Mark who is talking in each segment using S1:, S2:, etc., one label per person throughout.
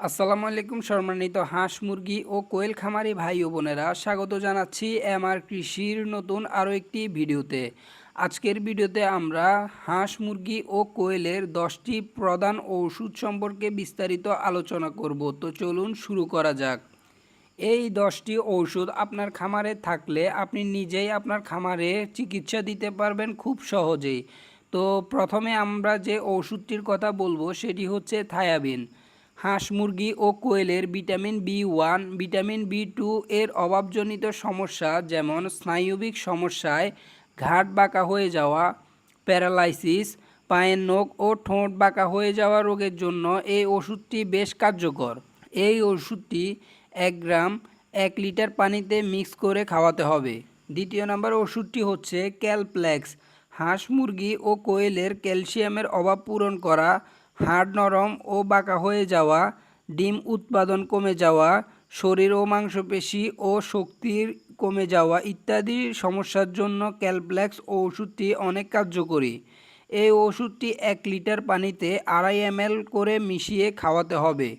S1: আসসালামু আলাইকুম সম্মানিত হাঁস মুরগি ও কোয়েল খামারি ভাই ও বোনেরা, স্বাগত জানাচ্ছি এমআর কৃষির নতুন আরও একটি ভিডিওতে। আজকের ভিডিওতে আমরা হাঁস মুরগি ও কোয়েলের দশটি প্রধান ওষুধ সম্পর্কে বিস্তারিত আলোচনা করব। তো চলুন শুরু করা যাক। এই দশটি ঔষধ আপনার খামারে থাকলে আপনি নিজেই আপনার খামারে চিকিৎসা দিতে পারবেন খুব সহজেই। তো প্রথমে আমরা যে ওষুধটির কথা বলব, সেটি হচ্ছে থায়াবিন। হাঁস, মুরগি ও কোয়েলের vitamin B one, vitamin B two এর অভাবজনিত সমস্যা যেমন স্নায়ুবিক সমস্যায় ঘাট বাঁকা হয়ে যাওয়া, প্যারালাইসিস, পায়ের নখ ও ঠোঁট বাঁকা হয়ে যাওয়া রোগের জন্য এই ওষুধটি বেশ কার্যকর। এই ওষুধটি এক গ্রাম এক লিটার পানিতে মিক্স করে খাওয়াতে হবে। দ্বিতীয় নম্বর ওষুধটি হচ্ছে ক্যালপ্লেক্স। হাঁস, মুরগি ও কোয়েলের ক্যালসিয়ামের অভাব পূরণ করা হাড় নরম ও বাঁকা হয়ে যাওয়া, ডিম উৎপাদন কমে যাওয়া, শরীর ও মাংসপেশি ও শক্তির কমে যাওয়া ইত্যাদি সমস্যার জন্য ক্যালপ্লেক্স ওষুধটি অনেক কার্যকরী। এই ওষুধটি এক লিটার পানিতে আড়াই এম করে মিশিয়ে খাওয়াতে হবে।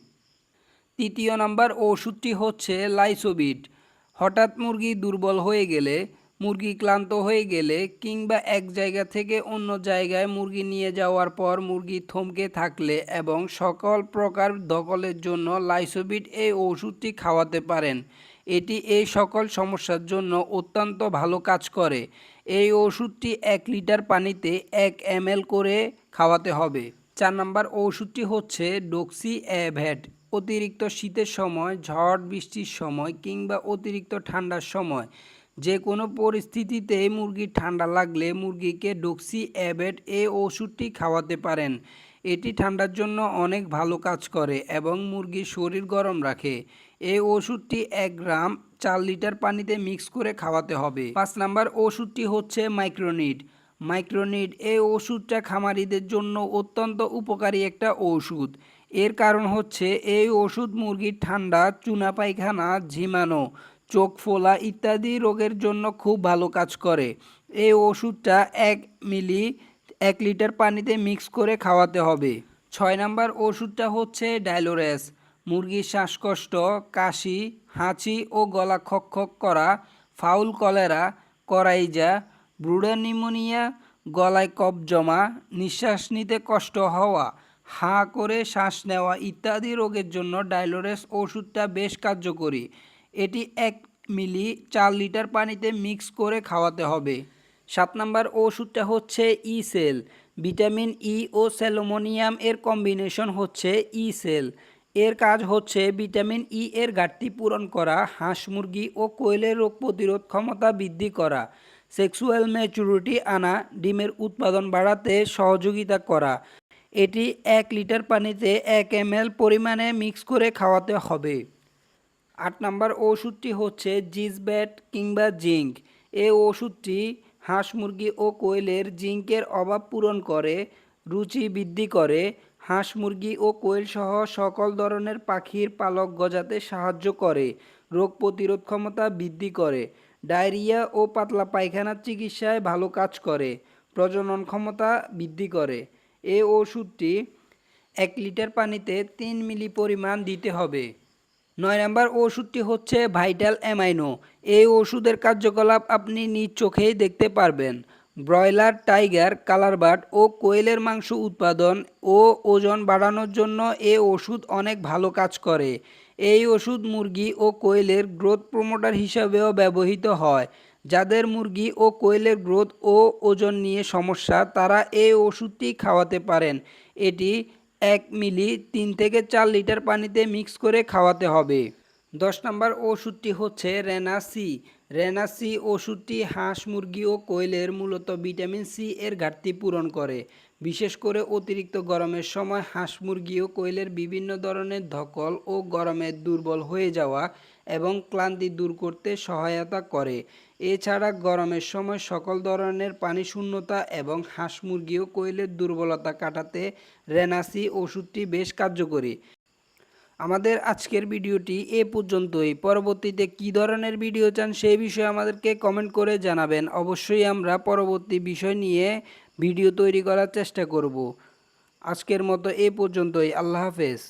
S1: তৃতীয় নাম্বার ওষুধটি হচ্ছে লাইসোবিট। হঠাৎ মুরগি দুর্বল হয়ে গেলে মুরগি ক্লান্ত হয়ে গেলে কিংবা এক জায়গা থেকে অন্য জায়গায় মুরগি নিয়ে যাওয়ার পর মুরগি থমকে থাকলে এবং সকল প্রকার দখলের জন্য লাইসোবিট এই ওষুধটি খাওয়াতে পারেন। এটি এই সকল সমস্যার জন্য অত্যন্ত ভালো কাজ করে। এই ওষুধটি এক লিটার পানিতে এক এম করে খাওয়াতে হবে। চার নাম্বার ওষুধটি হচ্ছে ডক্সি অ্যাভ্যাট অতিরিক্ত শীতের সময়, ঝড় বৃষ্টির সময় কিংবা অতিরিক্ত ঠান্ডার সময় যে কোনো পরিস্থিতিতে মুরগির ঠান্ডা লাগলে মুরগিকে ডক্সি, অ্যাবেট এই ওষুধটি খাওয়াতে পারেন। এটি ঠান্ডার জন্য অনেক ভালো কাজ করে এবং মুরগির শরীর গরম রাখে। এই ওষুধটি এক গ্রাম চার লিটার পানিতে মিক্স করে খাওয়াতে হবে। পাঁচ নাম্বার ওষুধটি হচ্ছে মাইক্রোনিড। মাইক্রোনিড এই ওষুধটা খামারিদের জন্য অত্যন্ত উপকারী একটা ওষুধ। এর কারণ হচ্ছে এই ওষুধ মুরগির ঠান্ডা, চুনা পায়খানা, ঝিমানো চোখ ফোলা ইত্যাদি রোগের জন্য খুব ভালো কাজ করে। এই ওষুধটা এক মিলি, এক লিটার পানিতে মিক্স করে খাওয়াতে হবে। ছয় নাম্বার ওষুধটা হচ্ছে ডাইলোরেস মুরগির শ্বাসকষ্ট, কাশি, হাঁচি ও গলা খক করা, fowl cholera, coryza, brooder pneumonia, গলায় কফ জমা, নিঃশ্বাস নিতে কষ্ট হওয়া, হাঁ করে শ্বাস নেওয়া ইত্যাদি রোগের জন্য ডাইলোরেস ওষুধটা বেশ কার্যকরী। এটি এক মিলি চার লিটার পানিতে মিক্স করে খাওয়াতে হবে। সাত নাম্বার ওষুধটা হচ্ছে ই সেল। ভিটামিন ই ও স্যালোমোনিয়াম এর কম্বিনেশন হচ্ছে ই সেল। এর কাজ হচ্ছে ভিটামিন ই এর ঘাটতি পূরণ করা, হাঁস মুরগি ও কোয়েলের রোগ প্রতিরোধ ক্ষমতা বৃদ্ধি করা, সেক্সুয়াল ম্যাচুরিটি আনা, ডিমের উৎপাদন বাড়াতে সহযোগিতা করা। এটি এক লিটার পানিতে এক এম পরিমাণে মিক্স করে খাওয়াতে হবে। আট নাম্বার ওষুধটি হচ্ছে জিজব্যাট কিংবা জিঙ্ক। এই ওষুধটি হাঁস মুরগি ও কোয়েলের জিঙ্কের অভাব পূরণ করে, রুচি বৃদ্ধি করে। হাঁস মুরগি ও কোয়েল সহ সকল ধরনের পাখির পালক গজাতে সাহায্য করে, রোগ প্রতিরোধ ক্ষমতা বৃদ্ধি করে। ডায়রিয়া ও পাতলা পায়খানার চিকিৎসায় ভালো কাজ করে, প্রজনন ক্ষমতা বৃদ্ধি করে। এই ওষুধটি এক লিটার পানিতে তিন মিলি পরিমাণ দিতে হবে। নয় নম্বর ওষুধটি হচ্ছে ভাইটাল অ্যামাইনো। এই ওষুধের কার্যকলাপ আপনি নিজ চোখেই দেখতে পারবেন। ব্রয়লার, টাইগার, কালারবার্ড ও কোয়েলের মাংস উৎপাদন ও ওজন বাড়ানোর জন্য এই ওষুধ অনেক ভালো কাজ করে। এই ওষুধ মুরগি ও কোয়েলের গ্রোথ প্রমোটার হিসাবেও ব্যবহৃত হয়। যাদের মুরগি ও কোয়েলের গ্রোথ ও ওজন নিয়ে সমস্যা, তারা এই ওষুধটি খাওয়াতে পারেন। এটি এক মিলি তিন থেকে চার লিটার পানিতে মিক্স করে খাওয়াতে হবে। দশ নম্বর ওষুধটি হচ্ছে রেনাসি রেনাসি ওষুধটি হাঁস, মুরগি ও কোয়েলের মূলত ভিটামিন সি এর ঘাটতি পূরণ করে। বিশেষ করে অতিরিক্ত গরমের সময় হাঁস, মুরগি ও কোয়েলের বিভিন্ন ধরনের ধকল ও গরমে দুর্বল হয়ে যাওয়া এবং ক্লান্তি দূর করতে সহায়তা করে। এছাড়া গরমের সময় সকল ধরনের পানি শূন্যতা এবং হাঁস, মুরগি ও কোয়েলের দুর্বলতা কাটাতে রেনাসি ওষুধটি বেশ কার্যকরী। আমাদের আজকের ভিডিওটি এ পর্যন্তই। পরবর্তীতে কি ধরনের ভিডিও চান সেই বিষয়ে আমাদেরকে কমেন্ট করে জানাবেন। অবশ্যই আমরা পরবর্তী বিষয় নিয়ে ভিডিও তৈরি করার চেষ্টা করব। আজকের মতো এ পর্যন্তই। আল্লাহ হাফেজ।